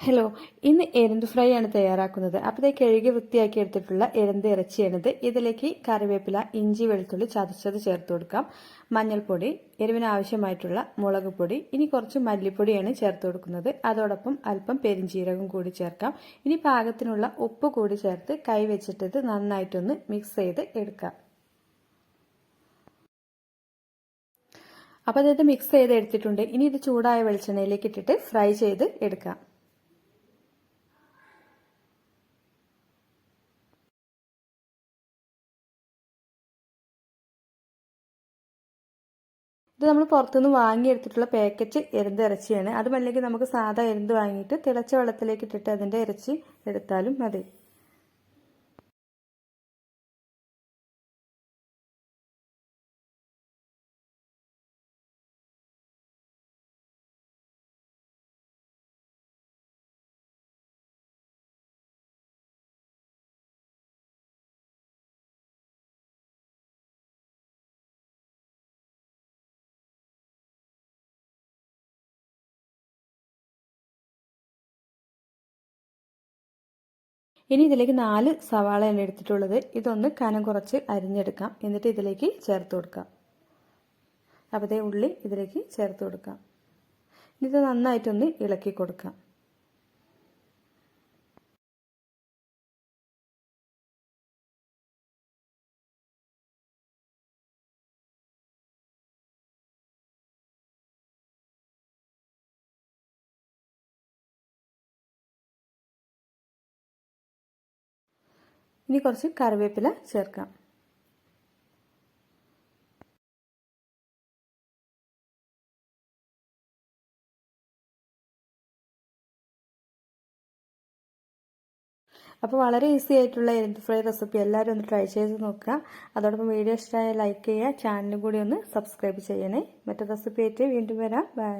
Hello ഇന്ന് എരന്ത് fry ആണ് തയ്യാറാക്കുന്നത്. അപ്പോൾ ഇതേ കഴുകി വൃത്തിയാക്കി എടുത്തിട്ടുള്ള എരന്ത് ഇറച്ചിയാണിത്. ഇതിലേക്ക് കറിവേപ്പില ഇഞ്ചി വെളുത്തുള്ളി ചതച്ചത് ചേർത്ത് കൊടുക്കാം. മഞ്ഞൾപ്പൊടി എരിവിന് ആവശ്യമായിട്ടുള്ള മുളക് പൊടി ഇനി കുറച്ച് മല്ലിപ്പൊടിയാണ് ചേർത്ത് കൊടുക്കുന്നത്. അതോടൊപ്പം അല്പം പെരിഞ്ചീരകം കൂടി ചേർക്കാം. ഇനി പാകത്തിനുള്ള ഉപ്പ് കൂടി ചേർത്ത് കൈ ഇത് നന്നായിട്ടൊന്ന് മിക്സ് ചെയ്ത് എടുക്കാം. അപ്പോൾ അതായത് മിക്സ് ചെയ്ത് എടുത്തിട്ടുണ്ട്. ഇനി ഇത് ചൂടായ വെളിച്ചെണ്ണയിലേക്ക് ഇട്ടിട്ട് ഫ്രൈ ചെയ്ത് എടുക്കാം. ഇത് നമ്മൾ പുറത്തുനിന്ന് വാങ്ങിയെടുത്തിട്ടുള്ള പാക്കറ്റ് എരുന്ത് ഇറച്ചിയാണ്. അതുമല്ലെങ്കിൽ നമുക്ക് സാധാ എരുന്ത് വാങ്ങിയിട്ട് തിളച്ച വെള്ളത്തിലേക്ക് ഇട്ടിട്ട് അതിന്റെ ഇറച്ചി എടുത്താലും മതി. ഇനി ഇതിലേക്ക് നാല് സവാളയാണ് എടുത്തിട്ടുള്ളത്. ഇതൊന്ന് കനം കുറച്ച് അരിഞ്ഞെടുക്കാം. എന്നിട്ട് ഇതിലേക്ക് ചേർത്ത് കൊടുക്കാം. അപ്പോൾ ഉള്ളി ഇതിലേക്ക് ചേർത്ത് കൊടുക്കാം. ഇത് നന്നായിട്ടൊന്ന് ഇളക്കി കൊടുക്കാം. ഇനി കുറച്ച് കറിവേപ്പില ചേർക്കാം. അപ്പോൾ വളരെ ഈസി ആയിട്ടുള്ള എരുമ്പ് ഫ്രൈ റെസിപ്പി എല്ലാവരും ഒന്ന് ട്രൈ ചെയ്ത് നോക്കുക. അതോടൊപ്പം വീഡിയോ ഇഷ്ടമായ ലൈക്ക് ചെയ്യുക. ചാനലും കൂടി ഒന്ന് സബ്സ്ക്രൈബ് ചെയ്യണേ. മറ്റു റെസിപ്പി ആയിട്ട് വീണ്ടും വരാം. ബൈ.